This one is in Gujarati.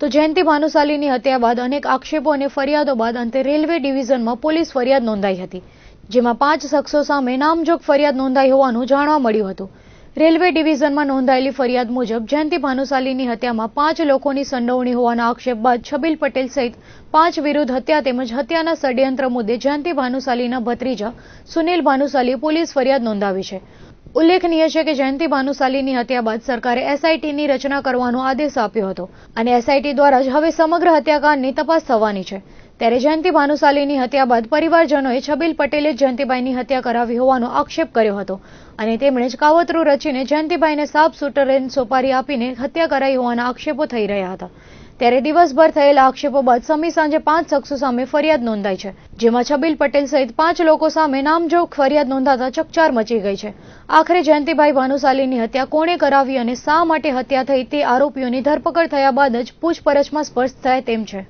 તો જયંતિ ભાનુશાલીની હત્યા બાદ અનેક આક્ષેપો અને ફરિયાદો બાદ અંતે રેલવે ડિવિઝનમાં પોલીસ ફરિયાદ નોંધાઈ હતી, જેમાં પાંચ શખ્સો સામે નામજોગ ફરિયાદ નોંધાઈ હોવાનું જાણવા મળ્યું હતું. રેલવે ડિવિઝનમાં નોંધાયેલી ફરિયાદ મુજબ જયંતિ ભાનુશાલીની હત્યામાં પાંચ લોકોની સંડોવણી હોવાના આક્ષેપ બાદ છબીલ પટેલ સહિત પાંચ વિરુદ્ધ હત્યા તેમજ હત્યાના ષડયંત્ર મુદ્દે જયંતિ ભાનુશાલીના ભત્રીજા સુનિલ ભાનુશાલીએ પોલીસ ફરિયાદ નોંધાવી છે. ઉલ્લેખનીય છે કે જયંતિ ભાનુશાલીની હત્યા બાદ સરકારે એસઆઈટીની રચના કરવાનો આદેશ આપ્યો હતો અને એસઆઈટી દ્વારા જ હવે સમગ્ર હત્યાકાંડની તપાસ થવાની છે. ત્યારે જયંતિ ભાનુશાલીની હત્યા બાદ પરિવારજનોએ છબીલ પટેલે જયંતિભાઈની હત્યા કરાવી હોવાનો આક્ષેપ કર્યો હતો. અને તેમણે જ કાવતરું રચીને જયંતિભાઈને સાપ સુટરેન સોપારી આપીને હત્યા કરાઈ હોવાના આક્ષેપો થઈ રહ્યા હતા. ત્યારે દિવસભર થયેલા આક્ષેપો બાદ સમી સાંજે પાંચ શખ્સો સામે ફરિયાદ નોંધાઈ છે, જેમાં છબીલ પટેલ સહિત પાંચ લોકો સામે નામજોગ ફરિયાદ નોંધાતા ચકચાર મચી ગઈ છે. આખરે જયંતિભાઈ ભાનુશાલીની હત્યા કોણે કરાવી અને શા માટે હત્યા થઈ તે આરોપીઓની ધરપકડ થયા બાદ જ પૂછપરછમાં સ્પષ્ટ થાય તેમ છે.